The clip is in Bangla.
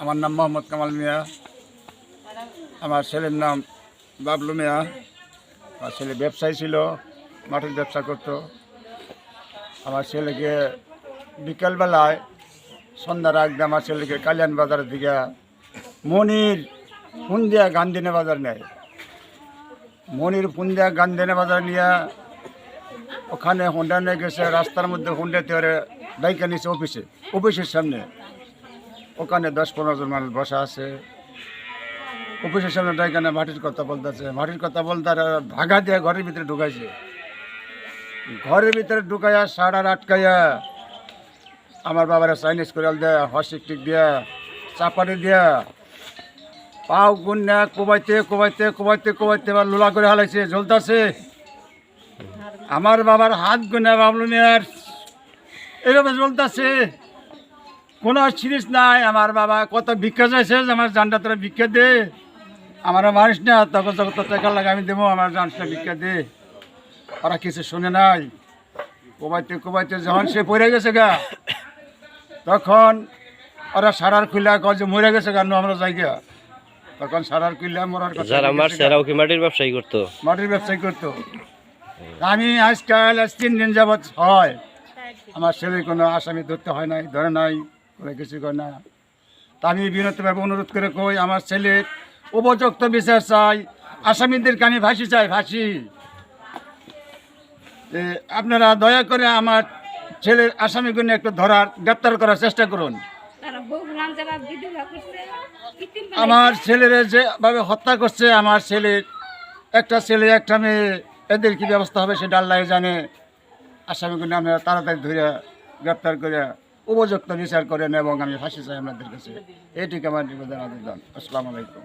আমার নাম মোহাম্মদ কামাল মিয়া। আমার ছেলের নাম বাবলু মিয়া। আমার ছেলে ব্যবসায়ী ছিল, মাটির ব্যবসা করত। আমার ছেলেকে বিকালবেলায় সন্ধ্যার আগে আমার ছেলেকে কালিয়ান বাজারের দিকে মনির ফুন্দিয়া গান্ধিনে বাজার নেয়। মনির ফুন্দিয়া গান্ধিনে বাজার নিয়ে ওখানে হোন্ডা নিয়ে গেছে, রাস্তার মধ্যে হোন্ডাতে ওরে বাইকে নিয়েছে অফিসে। অফিসের সামনে। ওখানে দশ পনেরো জন মানুষ বসা আছে। অফিসের সামনে ডাইখানে মাটির কথা বলতেছে। মাটির কথা বলতে ধাগা দিয়ে ঘরের ভিতরে ঢুকাইছে। ঘরের ভিতরে ঢুকাইয়া সাড়ার আটকাইয়া আমার বাবারা চাইনিজ কোরাল দেয়া হসিকটিক দিয়া, চাপাটি দিয়া, পাও গুন গুন্যা কোবাইতে কোবাইতে কোবাইতে কোবাইতে এবার লোলা করে হালাইছে, জ্বলতাছে। আমার বাবার হাত গুনে বাবলু মিয়ার এভাবে জ্বলতাছে। কোনো সিরিজ নাই। আমার বাবা কত ভিক্ষা চাইছে আমার জানটা তোরা ভিক্ষা দে। আমার মানুষ না তখন যখন টাকা লাগে আমি দেবো আমার জানটা ভিক্ষা দে। ওরা কিছু শুনে নাই। কোবাইতে কোবাইতে যখন সে পড়ে গেছে গা তখন ওরা সারার খুলে কয় যে মরে গেছে কেন আমরা যাই গা তখন সারার খুলে মরার কথা যারা গা। এরাও কি মাটির ব্যবসায়ী করতো? মাটির ব্যবসায়ী করতো। আমি আজকাল আজ তিন দিন যাবৎ হয়। আমার ছেলে কোনো আসামি ধরতে হয় নাই ধরে নাই। কোনো কিছু করে না। তা আমি বিনতভাবে অনুরোধ করে কই আমার ছেলের উপযুক্ত বিচার চাই। আসামিদেরকে আমি ফাঁসি চাই ফাঁসি। আপনারা দয়া করে আমার ছেলের আসামিগুলো একটু ধরার গ্রেপ্তার করার চেষ্টা করুন। আমার ছেলের যেভাবে হত্যা করছে আমার ছেলের একটা ছেলে একটা মেয়ে এদের কি ব্যবস্থা হবে সেটা আল্লাহ জানে। আসামিগুলো আমরা তাড়াতাড়ি ধরে গ্রেপ্তার করে উপযুক্ত বিচার করেন এবং আমি ফাঁসি চাই আপনাদের কাছে। এইটিকে আমার নিবেদন আবেদন আসসালামু আলাইকুম।